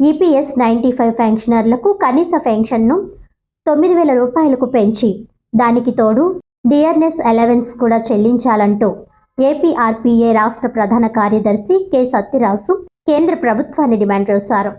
EPS ninety five పెన్షనర్లకు కనీస పెన్షన్ను తొమ్మిది వేల రూపాయలకు పెంచి దానికి తోడు డిఆర్ఎస్ అలవెన్స్ కూడా చెల్లించాలంటూ ఏపీఆర్పీఏ రాష్ట్ర ప్రధాన కార్యదర్శి కె. సత్యరాసు కేంద్ర ప్రభుత్వాన్ని డిమాండ్ చేశారు.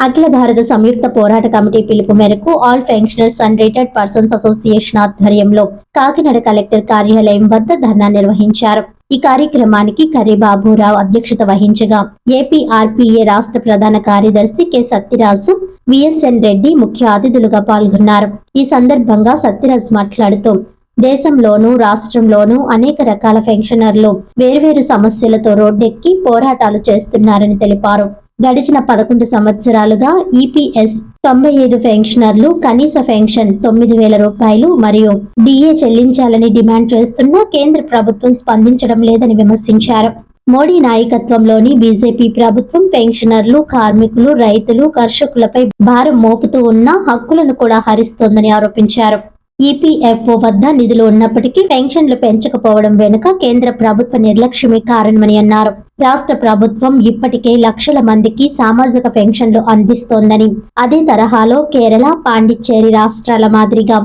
అఖిల భారత సంయుక్త పోరాట కమిటీ పిలుపు మేరకు all pensioners and retired persons association ఆధ్వర్యంలో కాకినాడ కలెక్టర్ కార్యాలయం వద్ద ధర్నా నిర్వహించారు. ఈ కార్యక్రమానికి కర్రీబాబురావు అధ్యక్షత వహించగా ఏపీఆర్పీఏ రాష్ట్ర ప్రధాన కార్యదర్శి కె సత్యరాజు విఎస్ఎన్ రెడ్డి ముఖ్య అతిథులుగా పాల్గొన్నారు. ఈ సందర్భంగా సత్యరాజ్ మాట్లాడుతూ దేశంలోనూ రాష్ట్రంలోనూ అనేక రకాల పెన్షనర్లు వేర్వేరు సమస్యలతో రోడ్డెక్కి పోరాటాలు చేస్తున్నారని తెలిపారు. గడిచిన పదకొండు సంవత్సరాలుగా ఈపీఎస్ తొంభై ఐదు పెన్షనర్లు కనీస పెన్షన్ తొమ్మిది వేల రూపాయలు మరియు డిఏ చెల్లించాలని డిమాండ్ చేస్తున్నా కేంద్ర ప్రభుత్వం స్పందించడం లేదని విమర్శించారు. మోడీ నాయకత్వంలోని బీజేపీ ప్రభుత్వం పెన్షనర్లు కార్మికులు రైతులు కర్షకులపై భారం మోపుతూ ఉన్న హక్కులను కూడా హరిస్తోందని ఆరోపించారు. ఈపీఎఫ్ఓ వద్ద నిధులు ఉన్నప్పటికీ పెన్షన్లు పెంచకపోవడం వెనుక కేంద్ర ప్రభుత్వ నిర్లక్ష్యమే కారణమని అన్నారు. రాష్ట్ర ప్రభుత్వం ఇప్పటికే లక్షల మందికి సామాజిక పెన్షన్లు అందిస్తోందని. అదే తరహాలో కేరళ పాండిచ్చేరి రాష్ట్రాల మాదిరిగా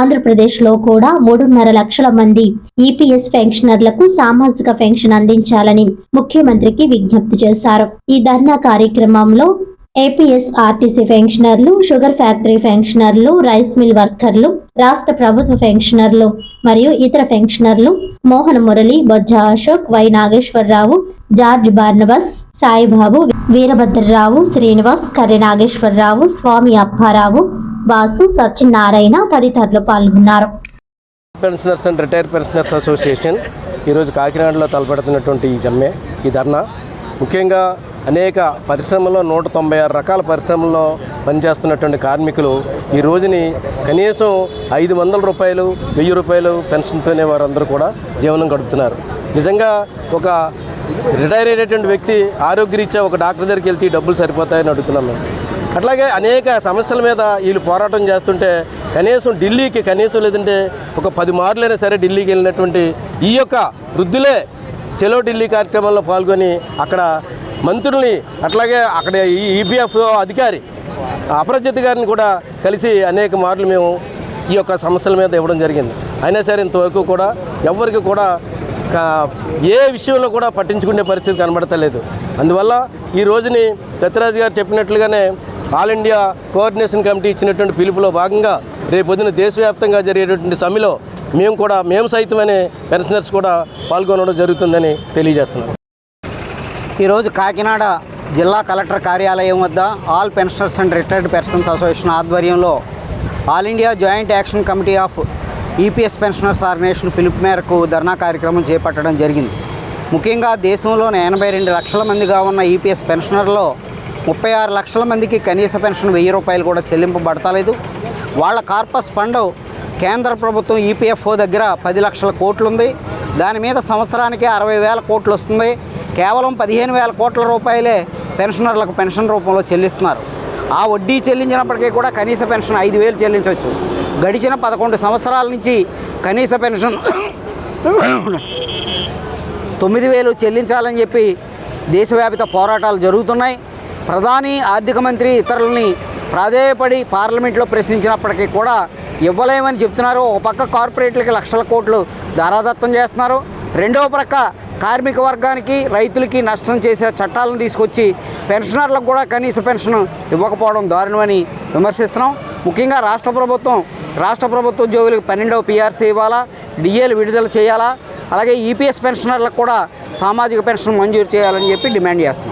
ఆంధ్రప్రదేశ్లో కూడా మూడున్నర లక్షల మంది ఈపీఎస్ పెన్షనర్లకు సామాజిక పెన్షన్ అందించాలని ముఖ్యమంత్రికి విజ్ఞప్తి చేశారు. ఈ ధర్నా కార్యక్రమంలో ఏపీఎస్ ఆర్టీసీ పెన్షనర్లు షుగర్ ఫ్యాక్టరీ పెన్షనర్లు రైస్ మిల్ వర్కర్లు రాష్ట్ర ప్రభుత్వ పెన్షనర్లు మరియు ఇతర పెన్షనర్లు Mohan Murali Bojja Ashok Y Nageswara Rao George Barnabas Saibabu Veerabhadra Rao Srinivas Karri Nageswara Rao Swamy Appa Rao Vasu Satyanarayana తదితరులు పాల్గొన్నారు. Pensioners and retire pensioners association ఈరోజు కాకినాడలో తలపెడుతున్నటువంటి ఈ జమ్మె ఈ ధర్నా. ముఖ్యంగా అనేక పరిశ్రమల్లో నూట తొంభై ఆరు రకాల పరిశ్రమల్లో పనిచేస్తున్నటువంటి కార్మికులు ఈ రోజుని కనీసం ఐదు వందల రూపాయలు వెయ్యి రూపాయలు పెన్షన్తోనే వారందరూ కూడా జీవనం గడుపుతున్నారు. నిజంగా ఒక రిటైర్ అయినటువంటి వ్యక్తి ఆరోగ్యరీత్యా ఒక డాక్టర్ దగ్గరికి వెళ్తే ఈ డబ్బులు సరిపోతాయని అడుగుతున్నాం మేము. అట్లాగే అనేక సమస్యల మీద వీళ్ళు పోరాటం చేస్తుంటే కనీసం ఢిల్లీకి కనీసం లేదంటే ఒక పది మార్లైనా సరే ఢిల్లీకి వెళ్ళినటువంటి ఈ యొక్క వృద్ధులే చెలో ఢిల్లీ కార్యక్రమంలో పాల్గొని అక్కడ మంత్రుల్ని అట్లాగే అక్కడ ఈ ఈపీఎఫ్ అధికారి అపరజిత్ గారిని కూడా కలిసి అనేక మార్లు మేము ఈ యొక్క సమస్యల మీద ఇవ్వడం జరిగింది. అయినా సరే ఇంతవరకు కూడా ఎవరికి కూడా కా- ఏ విషయంలో కూడా పట్టించుకునే పరిస్థితి కనబడతలేదు. అందువల్ల ఈ రోజుని సత్యరాజు గారు చెప్పినట్లుగానే ఆల్ ఇండియా కోఆర్డినేషన్ కమిటీ ఇచ్చినటువంటి పిలుపులో భాగంగా రేపు పొద్దున దేశవ్యాప్తంగా జరిగేటువంటి సమ్మెలో మేము కూడా మేము సైతమనే పెన్షనర్స్ కూడా పాల్గొనడం జరుగుతుందని తెలియజేస్తున్నాం. ఈరోజు కాకినాడ జిల్లా కలెక్టర్ కార్యాలయం వద్ద all pensioners and retired persons association ఆధ్వర్యంలో all India joint action committee of EPS pensioners organisation పిలుపు మేరకు ధర్నా కార్యక్రమం చేపట్టడం జరిగింది. ముఖ్యంగా దేశంలోని ఎనభై రెండు లక్షల మందిగా ఉన్న ఈపీఎస్ పెన్షనర్లో ముప్పై ఆరు లక్షల మందికి కనీస పెన్షన్ వెయ్యి రూపాయలు కూడా చెల్లింపబడతలేదు. వాళ్ళ కార్పస్ ఫండ్ కేంద్ర ప్రభుత్వం ఈపీఎఫ్ఓ దగ్గర పది లక్షల కోట్లు ఉంది దాని మీద సంవత్సరానికి అరవై వేల కోట్లు వస్తుంది. కేవలం పదిహేను వేల కోట్ల రూపాయలే పెన్షనర్లకు పెన్షన్ రూపంలో చెల్లిస్తున్నారు. ఆ వడ్డీ చెల్లించినప్పటికీ కూడా కనీస పెన్షన్ ఐదు వేలు చెల్లించవచ్చు. గడిచిన పదకొండు సంవత్సరాల నుంచి కనీస పెన్షన్ తొమ్మిది వేలు చెల్లించాలని చెప్పి దేశవ్యాప్త పోరాటాలు జరుగుతున్నాయి. ప్రధాని ఆర్థిక మంత్రి ఇతరులని ప్రాధేయపడి పార్లమెంట్లో ప్రశ్నించినప్పటికీ కూడా ఇవ్వలేమని చెప్తున్నారు. ఒక పక్క కార్పొరేట్లకి లక్షల కోట్లు ధారాదత్తం చేస్తున్నారు. రెండవ ప్రక్క కార్మిక వర్గానికి రైతులకి నష్టం చేసే చట్టాలను తీసుకొచ్చి పెన్షనర్లకు కూడా కనీస పెన్షన్ ఇవ్వకపోవడం దారుణమని విమర్శిస్తున్నాం. ముఖ్యంగా రాష్ట్ర ప్రభుత్వం రాష్ట్ర ప్రభుత్వ ఉద్యోగులకు పన్నెండవ పీఆర్సీ ఇవ్వాలా? డిఏలు విడుదల చేయాలా? అలాగే ఈపీఎస్ పెన్షనర్లకు కూడా సామాజిక పెన్షన్ మంజూరు చేయాలని చెప్పి డిమాండ్ చేస్తున్నాం.